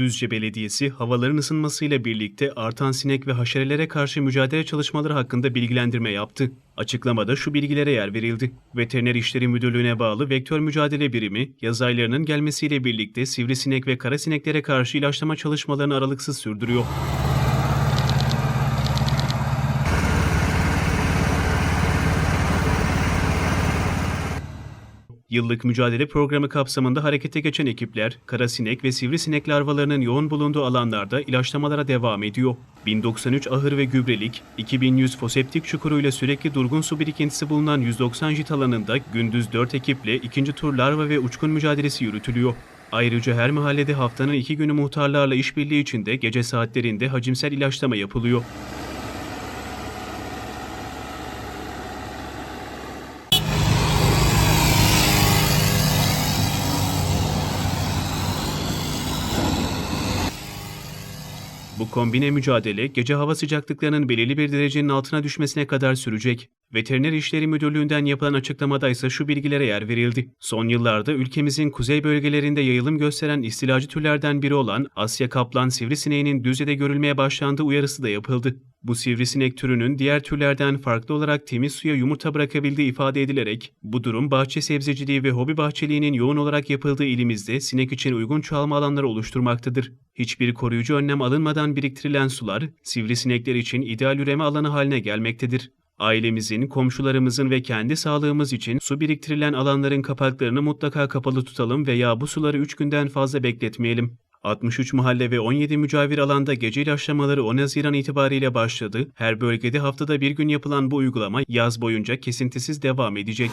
Düzce Belediyesi havaların ısınmasıyla birlikte artan sinek ve haşerelere karşı mücadele çalışmaları hakkında bilgilendirme yaptı. Açıklamada şu bilgilere yer verildi. Veteriner İşleri Müdürlüğü'ne bağlı Vektör Mücadele Birimi, yaz aylarının gelmesiyle birlikte sivrisinek ve kara sineklere karşı ilaçlama çalışmalarını aralıksız sürdürüyor. Yıllık mücadele programı kapsamında harekete geçen ekipler, karasinek ve sivrisinek larvalarının yoğun bulunduğu alanlarda ilaçlamalara devam ediyor. 1093 ahır ve gübrelik, 2100 foseptik çukuruyla sürekli durgun su birikintisi bulunan 190 jit alanında gündüz 4 ekiple ikinci tur larva ve uçkun mücadelesi yürütülüyor. Ayrıca her mahallede haftanın iki günü muhtarlarla işbirliği içinde gece saatlerinde hacimsel ilaçlama yapılıyor. Bu kombine mücadele gece hava sıcaklıklarının belirli bir derecenin altına düşmesine kadar sürecek. Veteriner İşleri Müdürlüğü'nden yapılan açıklamada ise şu bilgilere yer verildi. Son yıllarda ülkemizin kuzey bölgelerinde yayılım gösteren istilacı türlerden biri olan Asya kaplan sivrisineğinin Düzce'de görülmeye başlandığı uyarısı da yapıldı. Bu sivrisinek türünün diğer türlerden farklı olarak temiz suya yumurta bırakabildiği ifade edilerek, bu durum bahçe sebzeciliği ve hobi bahçeliğinin yoğun olarak yapıldığı ilimizde sinek için uygun çoğalma alanları oluşturmaktadır. Hiçbir koruyucu önlem alınmadan biriktirilen sular, sivrisinekler için ideal üreme alanı haline gelmektedir. Ailemizin, komşularımızın ve kendi sağlığımız için su biriktirilen alanların kapaklarını mutlaka kapalı tutalım veya bu suları 3 günden fazla bekletmeyelim. 63 mahalle ve 17 mücavir alanda gece ilaçlamaları 10 Haziran itibariyle başladı. Her bölgede haftada bir gün yapılan bu uygulama yaz boyunca kesintisiz devam edecek.